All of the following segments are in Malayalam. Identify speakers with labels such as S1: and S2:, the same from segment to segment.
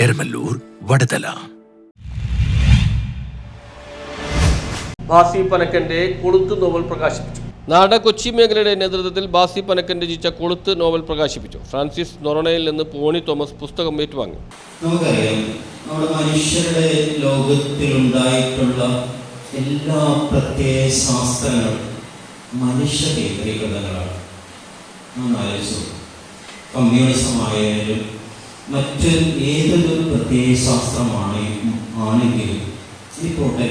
S1: എരമല്ലൂർ വടതല
S2: ഭാസി പനക്കന്റെ കൊളുത്ത് നോവൽ പ്രകാശിപ്പിച്ചു. നാട കൊച്ചി മേഖലയുടെ നേതൃത്വത്തിൽ ബാസി പനക്കൻ രചിച്ച കൊളുത്ത് നോവൽ പ്രകാശിപ്പിച്ചു. ഫ്രാൻസിസ് നൊറണയിൽ നിന്ന് പോണി തോമസ് പുസ്തകം ഏറ്റുവാങ്ങി.
S3: നമുക്കറിയാം നമ്മുടെ മനുഷ്യരുടെ ലോകത്തിലുണ്ടായിട്ടുള്ള എല്ലാ പ്രത്യയ ശാസ്ത്രങ്ങളും മനുഷ്യ കേന്ദ്രീകൃതങ്ങളാണ്. നാം ആലോചിച്ചു കമ്മ്യൂണിസം ആയാലും മറ്റ് ഏതൊരു പ്രത്യയ ശാസ്ത്രമാണ് ആണെങ്കിലും ഇപ്പോട്ടെ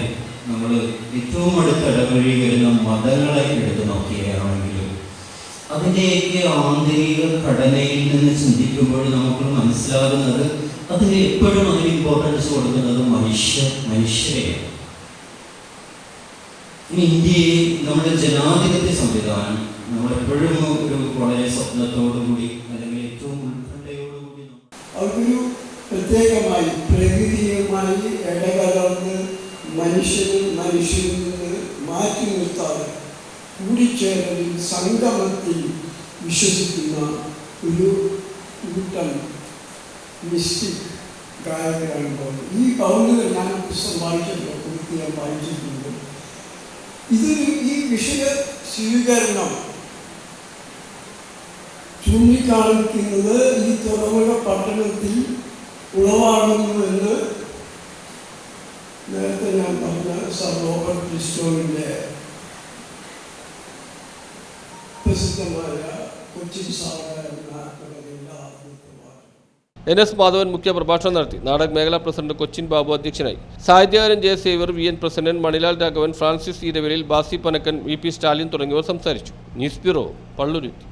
S3: നമ്മൾ ഏറ്റവും അടുത്ത് ഇടവഴി വരുന്ന മതങ്ങളെ എടുത്തു നോക്കുകയാണെങ്കിലും അതിന്റെയൊക്കെ ആന്തരിക ഘടനയിൽ നിന്ന് ചിന്തിക്കുമ്പോൾ നമുക്ക് മനസ്സിലാകുന്നത് അതിന് എപ്പോഴും അതിന് ഇമ്പോർട്ടൻസ് കൊടുക്കുന്നത് മനുഷ്യ മനുഷ്യരെയാണ്. ഇനി ഇന്ത്യയെ നമ്മുടെ ജനാധിപത്യ സംവിധാനം നമ്മളെപ്പോഴും ഒരു വളരെ സ്വപ്നത്തോടുകൂടി അല്ലെങ്കിൽ
S4: പ്രകൃതിയുമായി ഇടകലർന്ന് മനുഷ്യനും മനുഷ്യനിൽ നിന്ന് മാറ്റി നിർത്താതെ കൂടിച്ചേരലിൽ സംഗമത്തിൽ വിശ്വസിക്കുന്ന ഒരു കൂട്ടം മിസ്റ്റിക് ഗായകരാണ് പോകുന്നത് ഈ പൗണ്ടുകൾ ഞാൻ പുസ്തകം വായിച്ചിട്ടുണ്ട് കുറിച്ച് ഞാൻ വായിച്ചിട്ടുണ്ട്. ഇത് ഈ വിഷയ സ്വീകരണം ചൂണ്ടിക്കാണിക്കുന്നത് ഈ തുറമുഖ പട്ടണത്തിൽ ഉളവാകുന്നുവെന്ന് നേരത്തെ ഞാൻ പറഞ്ഞ സർ റോബർട്ട് ക്രിസ്റ്റോവിന്റെ പ്രസിദ്ധമായ കൊച്ചിൻ
S2: എൻ എസ് മാധവൻ മുഖ്യ പ്രഭാഷണം നടത്തി. നാടക മേഖലാ പ്രസിഡന്റ് കൊച്ചിൻ ബാബു അധ്യക്ഷനായി. സാഹിത്യകാരൻ J Xavier V N president Manilal Raghavan Francis ഈരവലിൽ ബാസി പനക്കൻ വി പി സ്റ്റാലിൻ തുടങ്ങിയവർ സംസാരിച്ചു. News bureau Palluruthy.